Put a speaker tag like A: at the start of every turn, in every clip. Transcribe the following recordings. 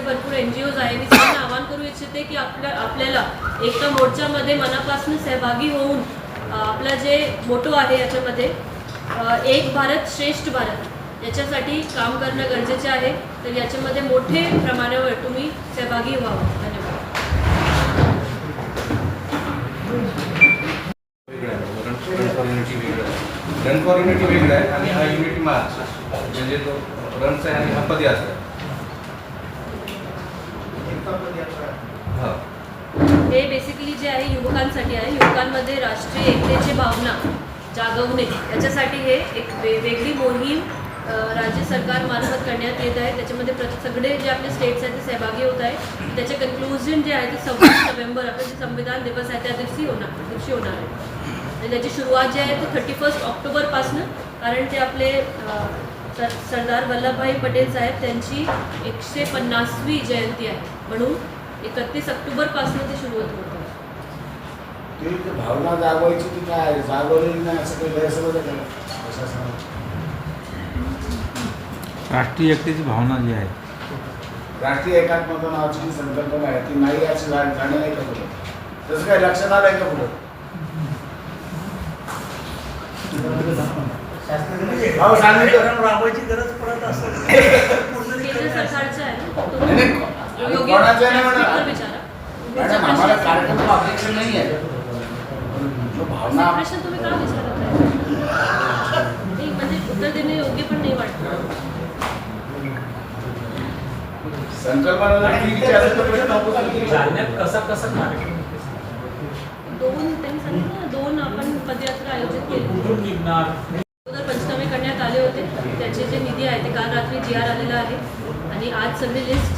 A: आपल्याकडे भरपूर N G ओज आहे मी सगळ्यांना आवाहन करू इच्छिते की आपल्या आपल्याला एका मोर्चामध्ये मनापासून सहभागी होऊन आपला जे मोटो आहे याच्यामध्ये एक भारत श्रेष्ठ भारत याच्यासाठी काम करणं गरजेचे आहे. तर याच्यामध्ये मोठे प्रमाणावर तुम्ही सहभागी व्हावं. धन्यवाद.
B: Run for unity run for unity वेगळं आहे आणि हा युनिटी मार्च म्हणजे तो रनचा आहे आणि हा पदयात्रा आहे. हो.
A: हे. बेसिकली जे आहे युवकांसाठी आहे. युवकांमध्ये राष्ट्रीय एकतेची भावना जागवणे याच्यासाठी हे एक वे वेगळी मोहीम राज्य सरकार मार्फत करण्यात येत आहे. त्याच्यामध्ये प्र सगळे जे आपले स्टेट्स आहेत ते सहभागी होत आहे त्याचे कन्क्लुजन जे आहे ते सव्वीस नोव्हेंबर आपलं जे संविधान दिवस आहे त्या दिवशी होणार दिवशी होणार आहे. आणि त्याची सुरुवात जी आहे ती थर्टी फर्स्ट ऑक्टोबरपासनं कारण ते आपले सर सरदार वल्लभभाई पटेल साहेब त्यांची एकशे पन्नासवी जयंती आहे. म्हणून एकतीस ऑक्टोबरपासून ते सुरुवात होत. आहे
C: ती भावना जागवायची ती काय? जागवलेली नाही असं काही गैरसमज आहे का? प्रशासनाला
D: राष्ट्रीय एकतेची भावना जी आहे.
C: राष्ट्रीय एकात्मता नावाची जी संकल्पना आहे ती नाही याची जाण आहे का पुढं? तसं काय लक्षात आलं आहे का पुढं? भाऊ सांगितलं.
E: राबवायची गरज पडत असेल
C: कोणाचं आहे नाही म्हणत.
A: स्पीकर विचारा.
C: मॅडम आम्हाला कार्यक्रमाला ऑब्जेक्शन नाही आहे जो भावना
A: प्रश्न तुम्ही का विचारत आहे नाही म्हणजे उत्तर देणे योग्य पण नाही वाटत.
C: संकल्पना जर चुकीची असेल तर प्रश्न उपस्थित केला.
E: जालन्यात कसा कसा कार्यक्रम
A: दोन त्यांनी सांगितलं ना दोन आपण पदयात्रा आयोजित केली.
E: कुठून निघणार?
A: अगोदर पंचनामे करण्यात आले होते. त्याचे जे निधी आहे ते काल रात्री जी आर आलेला आहे. आणि आज सगळी लिस्ट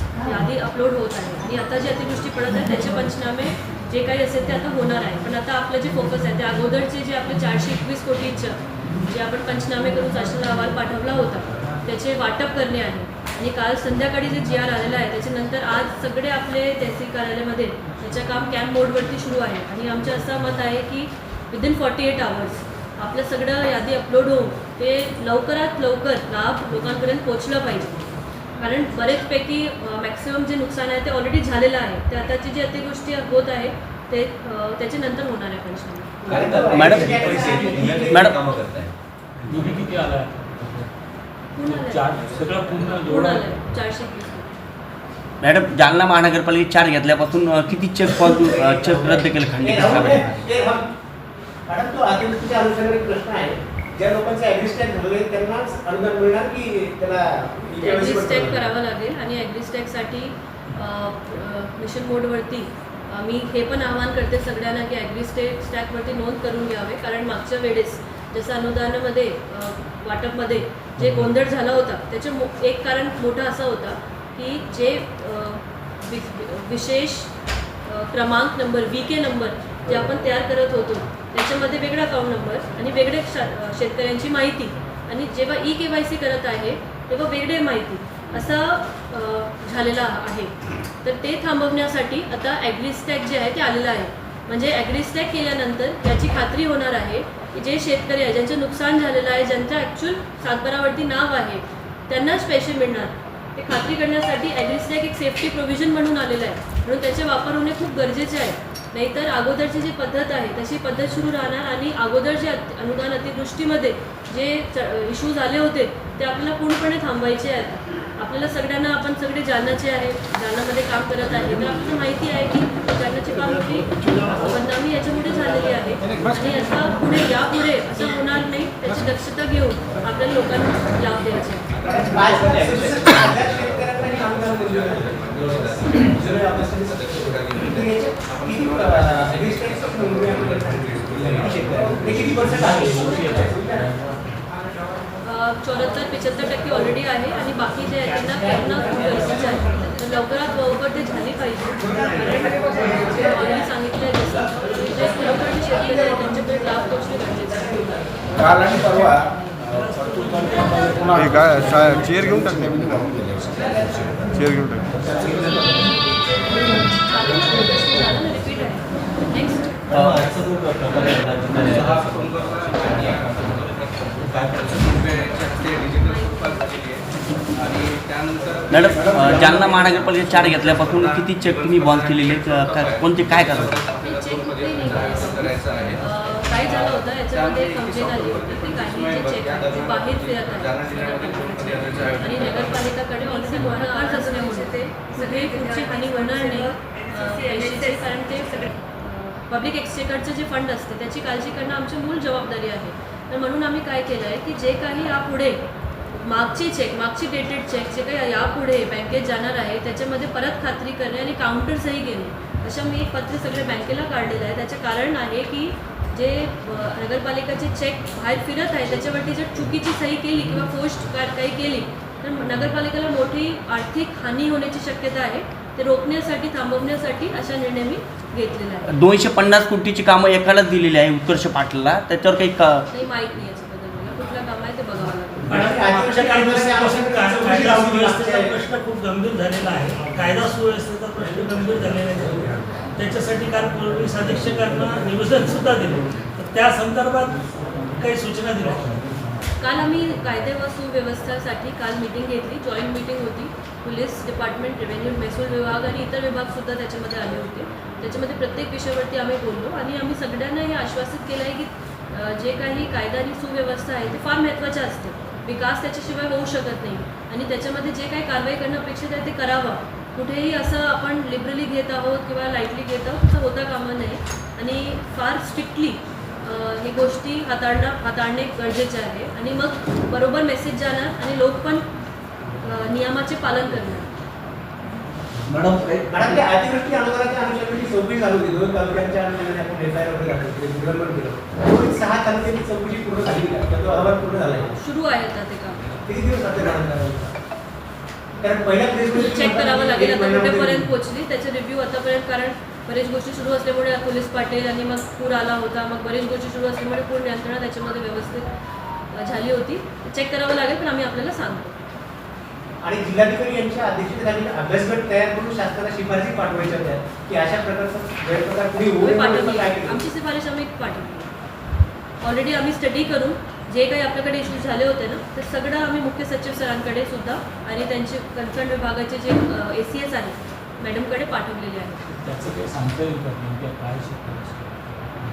A: अपलोड होत आहे. आणि आता जे अतिवृष्टी पडत आहे त्याचे पंचनामे जे काही असेल ते आता होणार आहे. पण आता आपलं जे फोकस आहे ते अगोदरचे जे आपले चारशे एकवीस कोटीचं जे आपण पंचनामे करून शासनाला अहवाल पाठवला होता त्याचे वाटप करणे आहे. आणि काल संध्याकाळी जे जी आर आलेलं आहे त्याच्यानंतर आज सगळे आपले तहसील कार्यालयामध्ये त्याचं काम कॅम्प मोडवरती सुरू आहे. आणि आमचं असं मत आहे की विदिन फॉर्टी एट आवर्स आपलं सगळं यादी अपलोड होऊन ते लवकरात लवकर लाभ लोकांपर्यंत पोचलं पाहिजे. कारण बरेचपैकी मॅक्सिमम जे नुकसान आहे ते ऑलरेडी झालेलं आहे. ते आताची जी अतिवृष्टी होत आहे ते अ, त्याच्यानंतर होणार आहे पंचनामे
B: मॅडम मॅडम
E: निधी किती आला.
A: चारशे.
F: मॅडम जालना महानगरपालिकेत चार घेतल्यापासून किती चेक फॉल चेक रद्द केले खंडीकरणामध्ये
G: मॅडम तो अतिवृष्टीच्या अनुषंगाने प्रश्न आहे. ज्या लोकांचे ॲग्रिस्टॅक झालेले आहेत त्यांनाच अनुदान मिळणार की त्याला
A: ॲग्रिस्टॅक करावं लागेल आणि ॲग्रिस्टॅकसाठी मिशन मोडवरती मी हे पण आवाहन करते सगळ्यांना की ॲग्रिस्टॅक स्टॅकवरती नोंद करून घ्यावे. कारण मागच्या वेळेस जसं अनुदानामध्ये वाटपमध्ये जे गोंधळ झाला होता त्याचे मो एक कारण मोठं असं होता की जे विशेष क्रमांक नंबर वी के नंबर जे आपण तयार करत होतो त्याच्यामध्ये वेगळा अकाउंट नंबर आणि वेगळे शेतकऱ्यांची माहिती. आणि जेव्हा ई के वाय सी करत आहे तेव्हा वेगळे माहिती. असं झालेला झालेलं आहे. तर ते थांबवण्यासाठी आता ॲग्रिस्टॅक जे आहे ते आलेलं आहे. म्हणजे ॲग्रिस्टॅक केल्यानंतर याची खात्री होणार आहे की जे शेतकरी आहे ज्यांचं नुकसान झालेलं आहे ज्यांचं ॲक्च्युअल सातबारावरती नाव आहे त्यांनाच पैसे मिळणार. ते खात्री करण्यासाठी ॲग्रिस्टॅक एक सेफ्टी प्रोव्हिजन म्हणून आलेलं आहे. म्हणून त्याचे वापर होणे खूप गरजेचे आहे. नाहीतर अगोदरची जी पद्धत आहे तशी पद्धत सुरू राहणार आणि अगोदर जे अनुदान अतिवृष्टीमध्ये जे इश्यू झाले होते ते आपल्याला पूर्णपणे थांबवायचे आहेत. आपल्याला सगळ्यांना आपण सगळे जालनाचे आहे जालनामध्ये काम करत आहे. तर आपल्याला माहिती आहे की जालनाची काम होती बदनामी याच्यामुळे झालेली आहे. आणि याचा पुढे यापुढे असं होणार नाही. दक्षता घेऊन आपल्याला लोकांना लाभ द्यायचे. चौऱ्याहत्तर पिच्याहत्तर टक्के ऑलरेडी आहे आणि बाकी जे आहे त्यांना करणं खूप गरजेचं आहे. तर लवकरात लवकर ते झाली पाहिजे.
C: काल आणि परवा
D: हे काय चेअर घेऊन टाक. चेअर घेऊन
F: मॅडम जालना महानगरपालिका चार घेतल्यापासून किती चेक तुम्ही बॉन्ड केलेले कोणते काय कारण
B: आहे
A: काय झालं होतं याच्यामध्ये कंप्लेंट आली होती की काही बाहेर फिरत
B: आयोजन
A: आणि नगरपालिकाकडे पैसे मोठा असल्यामुळे ते सगळी पुढची हानी होणार नाही. कारण ते पब्लिक एक्सचेकरचे जे फंड असते त्याची काळजी करणं आमची मूळ जबाबदारी आहे. तर म्हणून आम्ही काय केलं आहे की जे काही यापुढे मागचे चेक मागची डेटेड चेक जे काही यापुढे बँकेत जाणार आहे त्याच्यामध्ये परत खात्री करणे आणि काउंटर सही घेणे अशा मी एक पत्र सगळे बँकेला काढलेलं आहे. त्याचं कारण आहे की जे नगरपालिकाचे चेक बाहेर फिरत आहे त्याच्यावरती जर चुकीची सही केली किंवा पोस्ट काही केली तर नगरपालिकेला मोठी आर्थिक हानी होण्याची शक्यता आहे. ते रोखण्यासाठी थांबवण्यासाठी अशा निर्णय मी घेतलेला आहे.
F: दोनशे पन्नास कोटीची कामं एकालाच दिलेली आहे उत्कर्ष पाटलाला. त्याच्यावर काही का
A: नाही माहीत नाही याच्याबद्दल मला. कुठलं काम आहे ते बघावं लागेल.
E: प्रश्न खूप गंभीर झालेला आहे. कायदा सुव्यवस्थेचा प्रश्न गंभीर झालेला आहे. त्याच्यासाठी काल पोलीस अधीक्षकांना निवेदन सुद्धा दिले. तर त्या संदर्भात काही सूचना दिल्या
A: काल आम्ही कायदे व सुव्यवस्थेसाठी काल मीटिंग घेतली. जॉईंट मीटिंग होती. पोलीस डिपार्टमेंट रेव्हेन्यू महसूल विभाग आणि इतर विभाग सुद्धा त्याच्यामध्ये आले होते. त्याच्यामध्ये प्रत्येक विषयावरती आम्ही बोललो आणि आम्ही सगळ्यांना हे आश्वासित केलं आहे की जे काही कायदा आणि सुव्यवस्था आहे ते फार महत्त्वाचे असते. विकास त्याच्याशिवाय होऊ शकत नाही. आणि त्याच्यामध्ये जे काही कारवाई करणं अपेक्षित आहे ते करावं. कुठेही असं आपण लिबरली घेत आहोत किंवा लाईटली घेत आहोत तसं होता कामा नये. आणि फार स्ट्रिक्टली ही गोष्टी हाताळणं हाताळणे गरजेचे आहे. आणि मग बरोबर मेसेज जाणार आणि लोक पण नियमाचे पालन करणार.
G: मॅडम मॅडम ते अतिवृष्टी अनुदानाच्या अनुषंगाने चौकशी चालू होती दोन तालुक्यांच्या अनुषंगाने आपण एफ आय आर वगैरे दाखल केले. केलं सहा तालुक्यांची चौकशी पूर्ण झाली का? तो अहवाल पूर्ण झाला
A: सुरू आहे आता ते काम.
G: किती दिवस? कारण पहिल्या प्रेस
A: चेक करावं लागेल. आता कुठेपर्यंत पोहोचली त्याचे रिव्ह्यू आतापर्यंत कारण बरेच गोष्टी सुरू असल्यामुळे पोलीस पाटील आणि मग पूर आला होता मग बरेच गोष्टी सुरू असल्यामुळे पूर यंत्रणा त्याच्यामध्ये व्यवस्थित झाली होती. चेक करावं लागेल पण आम्ही आपल्याला सांगतो.
G: आणि जिल्हाधिकारी यांच्या अध्यक्षतेखाली अभ्यासगट तयार करून शासनाला शिफारसी पाठवायच्या होत्या की अशा प्रकारचा गैरप्रकार पुढे होऊ
A: आमची सिफारिश आम्ही पाठवली. ऑलरेडी आम्ही स्टडी करून जे काही आपल्याकडे इश्यूज झाले होते ना ते सगळं आम्ही मुख्य सचिव सरांकडे सुद्धा आणि त्यांचे कन्सर्न विभागाचे जे ए सी एस आहेत मॅडमकडे पाठवलेले आहेत.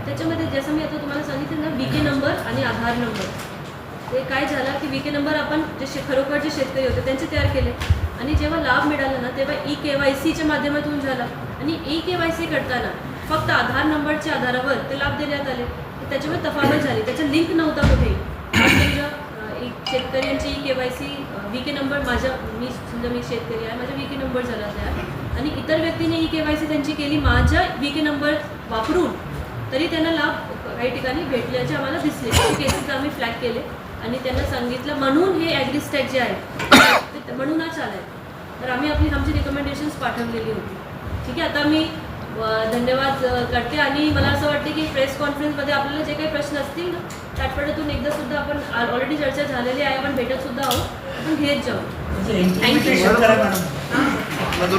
A: त्याच्यामध्ये जसं मी आता तुम्हाला सांगितलं ना वी के नंबर आणि आधार नंबर ते काय झालं की वी के नंबर आपण जे शे खरोखर जे शेतकरी होते त्यांचे तयार केले. आणि जेव्हा लाभ मिळाला ना तेव्हा ई के वाय सीच्या माध्यमातून झाला. आणि ई के वाय सी करताना फक्त आधार नंबरच्या आधारावर ते लाभ देण्यात आले. त्याच्यामुळे तफावत झाली. त्याचा लिंक नव्हता कुठे एक शेतकऱ्यांची K Y C V K number माझ्या मी समजा मी शेतकरी आहे माझा वी के नंबर झाला त्या. आणि इतर व्यक्तीने ई के वाय सी त्यांची केली माझ्या वी के नंबर वापरून तरी त्यांना लाभ काही ठिकाणी भेटल्याचे आम्हाला दिसले. केसेस आम्ही फ्लॅग केले. आणि त्यांना सांगितलं म्हणून हे ॲग्रिस्टॅक जे आहे ते म्हणूनच आलं आहे तर आम्ही आपली आमची रिकमेंडेशन्स पाठवलेली होती. ठीक आहे आता मी धन्यवाद करते. आणि मला असं वाटते की प्रेस कॉन्फरन्समध्ये आपल्याला जे काही प्रश्न असतील ना त्या आठवड्यातून एकदा सुद्धा आपण ऑलरेडी चर्चा झालेली आहे. आपण भेटत सुद्धा आहोत. आपण घेत जाऊ.
E: म्हणजे करा मॅडम.